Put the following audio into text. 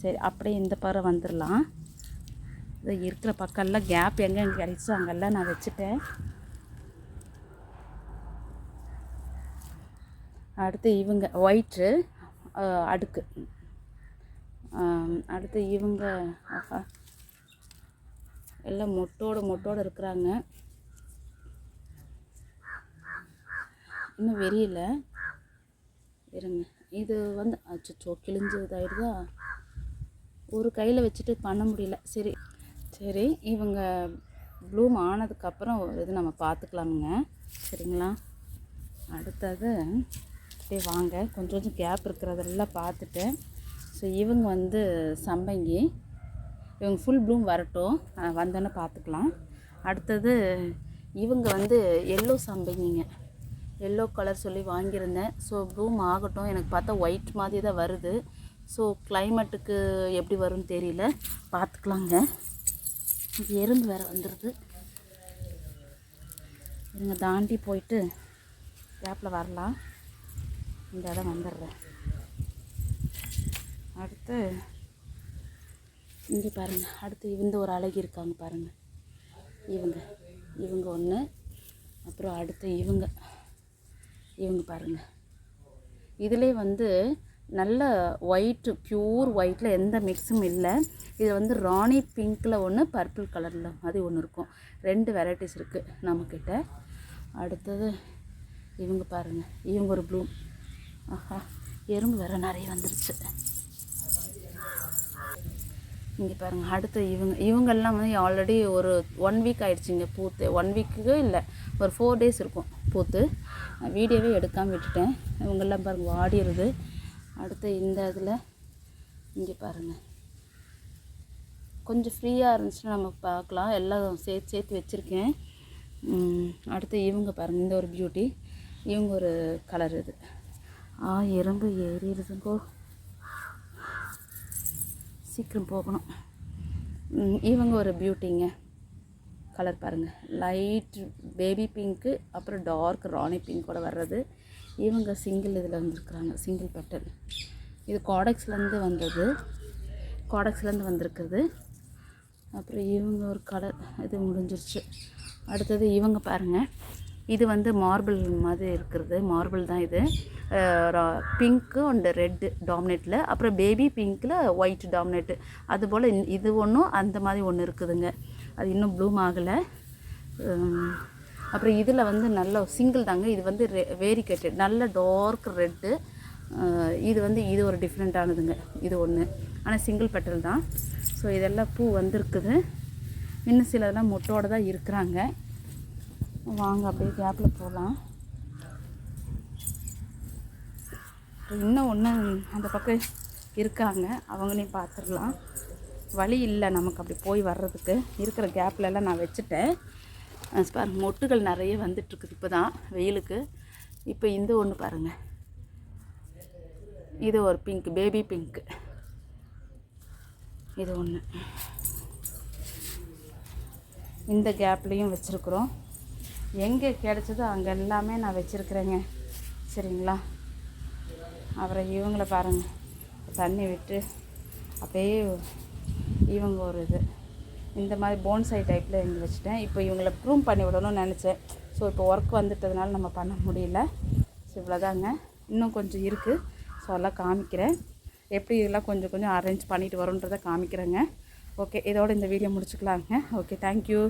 சரி அப்படியே இந்த பறவை வந்துடலாம். இது இருக்கிற பக்கம்லாம் கேப் எங்கே எங்கே கிடைச்சோ அங்கெல்லாம் நான் வச்சுட்டேன். அடுத்து இவங்க ஒயிட்டு அடுக்கு. அடுத்து இவங்க எல்லாம் மொட்டோட மொட்டோட இருக்கிறாங்க. இன்னும் வெறியில. இருங்க. இது வந்து அச்சோ கிழிஞ்சு இதாயிடுதா? ஒரு கையில் வச்சுட்டு பண்ண முடியல. சரி. சரி இவங்க ப்ளூம் ஆனதுக்கப்புறம் ஒரு இது நம்ம பார்த்துக்கலாமுங்க சரிங்களா? அடுத்தது அப்படியே வாங்க. கொஞ்சம் கொஞ்சம் கேப் இருக்கிறதெல்லாம் பார்த்துட்டு. ஸோ இவங்க வந்து சம்பங்கி இவங்க ஃபுல் ப்ளூம் வரட்டும். வந்தோன்னே பார்த்துக்கலாம் அடுத்தது இவங்க வந்து எல்லோ சம்பங்கிங்க. எல்லோ கலர் சொல்லி வாங்கியிருந்தேன். ஸோ ப்ளூம் ஆகட்டும். எனக்கு பார்த்தா ஒயிட் மாதிரி தான் வருது. ஸோ கிளைமேட்டுக்கு எப்படி வரும்னு தெரியல. பார்த்துக்கலாங்க. இது எறும்பு வேறு வந்துடுது இவங்க தாண்டி போயிட்டு கேப்பில் வரலாம். இந்த இடம் வந்துடுறேன் அடுத்து இங்கே பாருங்கள் அடுத்து இந்த ஒரு அழகி இருக்காங்க பாருங்கள் இவங்க. இவங்க ஒன்று அப்புறம் அடுத்து இவங்க. இவங்க பாருங்கள் இதிலே வந்து நல்ல ஒயிட்டு ப்யூர் ஒயிட்டில் எந்த மிக்ஸும் இல்லை. இது வந்து ராணி பிங்க்கில் ஒன்று பர்பிள் கலரில் மாதிரி ஒன்று இருக்கும். ரெண்டு வெரைட்டிஸ் இருக்குது நம்மக்கிட்ட அடுத்தது இவங்க பாருங்கள் இவங்க ஒரு ப்ளூ ஆஹா எறும்பு வேறு நிறைய வந்துருச்சு. இங்கே பாருங்கள் அடுத்து இவங்க இவங்கெல்லாம் வந்து ஆல்ரெடி ஒரு ஒன் வீக் ஆகிடுச்சிங்க பூத்து. ஒன் வீக்கு இல்லை ஒரு ஃபோர் டேஸ் இருக்கும் பூத்து. வீடியோவே எடுக்காமல் விட்டுட்டேன். இவங்கெல்லாம் பாருங்கள் வாடிடுது. அடுத்து இந்த இதில் இங்கே பாருங்கள் கொஞ்சம் ஃப்ரீயாக இருந்துச்சுன்னா நம்ம பார்க்கலாம். எல்லாம் சேர்த்து சேர்த்து வச்சுருக்கேன். அடுத்து இவங்க பாருங்கள் இந்த ஒரு பியூட்டி இவங்க ஒரு கலர் இது. ஆ எறும்பு ஏறிடுதுங்கோ. சீக்கிரம் போகணும். இவங்க ஒரு பியூட்டிங்க கலர் பாருங்கள் லைட் பேபி பிங்க்கு அப்புறம் டார்க் ராணி பிங்கோட வர்றது. இவங்க சிங்கிள் இதில் வந்திருக்குறாங்க சிங்கிள் பெட்டல் இது காடக்ஸ்லேருந்து வந்தது. காடக்ஸ்லேருந்து வந்திருக்குது. அப்புறம் இவங்க ஒரு கலர் இது முடிஞ்சிருச்சு. அடுத்தது இவங்க பாருங்கள் இது வந்து மார்பிள் மாதிரி இருக்கிறது. மார்பிள் தான் இது. பிங்க்கு அண்ட் ரெட்டு டாமினேட்டில் அப்புறம் பேபி பிங்க்கில் ஒயிட் டாமினேட்டு அதுபோல் இது ஒன்றும் அந்த மாதிரி ஒன்று இருக்குதுங்க. அது இன்னும் ப்ளூம் ஆகலை. அப்புறம் இதில் வந்து நல்ல சிங்கிள் தாங்க. இது வந்து ரெ வேரிகேட்டட் நல்ல டார்க் ரெட்டு இது வந்து இது ஒரு டிஃப்ரெண்ட்டானதுங்க இது ஒன்று ஆனால் சிங்கிள் பெட்டல் தான். ஸோ இதெல்லாம் பூ வந்திருக்குது. இன்னும் சிலதெல்லாம் மொட்டோட தான் இருக்கிறாங்க. வாங்க அப்படியே கேப்பில் போகலாம் இன்னும் ஒன்று அந்த பக்கம் இருக்காங்க. அவங்களையும் பார்த்துடலாம். வழி இல்லை நமக்கு அப்படி போய் வர்றதுக்கு. இருக்கிற கேப்லலாம் நான் வச்சுட்டேன். பாருங்கள் பாருங்க மொட்டுகள் நிறைய வந்துட்டுருக்குது இப்போ தான் வெயிலுக்கு. இப்போ இந்த ஒன்று பாருங்கள் இது ஒரு பிங்க் பேபி பிங்க்கு இது ஒன்று இந்த கேப்லேயும் வச்சுருக்குறோம். எங்கே கிடச்சதோ அங்கே எல்லாமே நான் வச்சுருக்குறேங்க. சரிங்களா? அப்புறம் இவங்கள பாருங்கள் தண்ணி விட்டு அப்படியே இவங்க ஒரு இது. இந்த மாதிரி போன்சை டைப்பில் இங்கே வச்சுட்டேன். இப்போ இவங்களை ப்ரூம் பண்ணி விடணும்னு நினச்சேன். ஸோ இப்போ ஒர்க் வந்துட்டதுனால நம்ம பண்ண முடியல. ஸோ இவ்வளோதாங்க இன்னும் கொஞ்சம் இருக்குது ஸோ அதெல்லாம் காமிக்கிறேன். எப்படி இதெல்லாம் கொஞ்சம் கொஞ்சம் அரேஞ்ச் பண்ணிட்டு வரோன்றதை காமிக்கிறேங்க. ஓகே இதோட இந்த வீடியோ முடிச்சுக்கலாங்க. Okay thank you